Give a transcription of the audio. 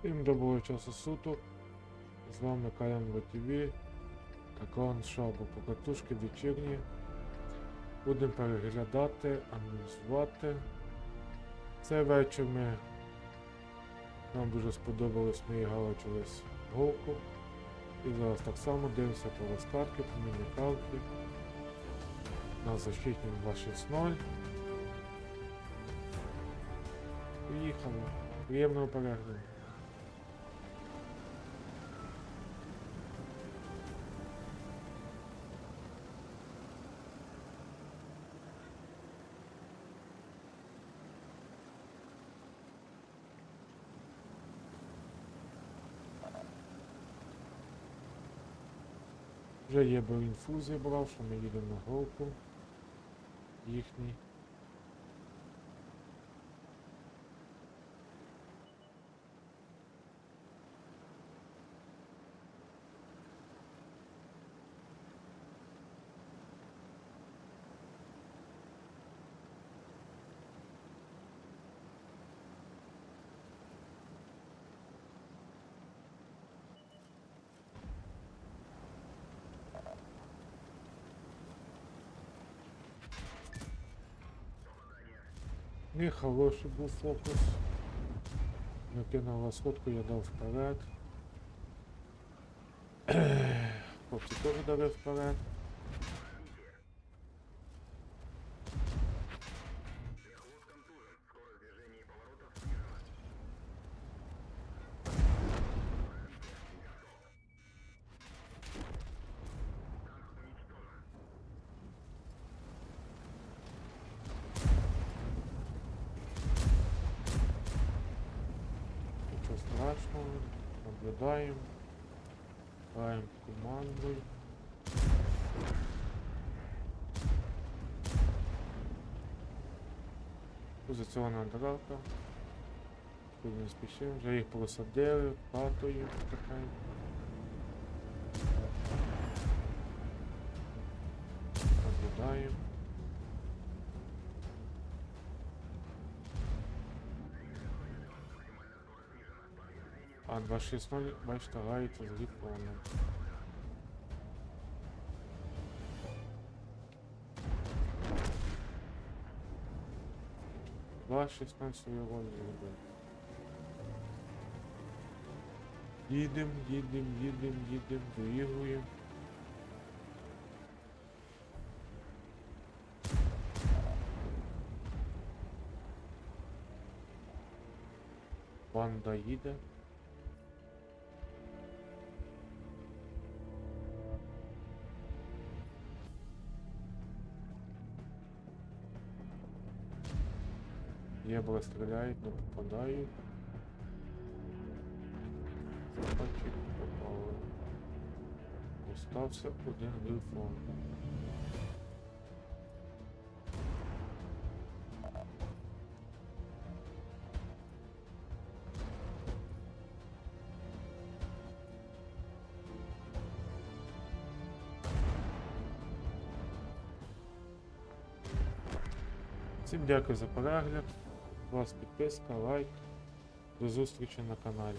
Всім доброго часу суток. З вами КМВ ТВ та клан Шабу по катушки вечірні. Будемо переглядати, аналізувати. Цей вечір ми нам дуже сподобалось, ми грали через голку. І зараз так само дивимося по розкатки, по мінікалки. На защитнім 2.6.0. Поїхали. Приємного перегляду. Вже є бо інфу зібрав, що ми їдемо на голку. Їхній. Не хороший був фокус. Накинула сходку, я дав вперед. Хлопці теж дали вперед. Нічого наблюдаємо, граємо командою. Позиціонна драка. Тут не спішимо, вже їх посадили, хатою потихеньку. Наблюдаємо. А 260, бачите, грається з гіпоном. Два 16 свою роль зробив. Їдем, їдем, їдем, їдем, доігруємо. Банда їде. Єбла стріляють, не попадають. Бачить, попали. Остався один грифон. Всім дякую за перегляд. Вас підписка, лайк. До зустрічі на каналі.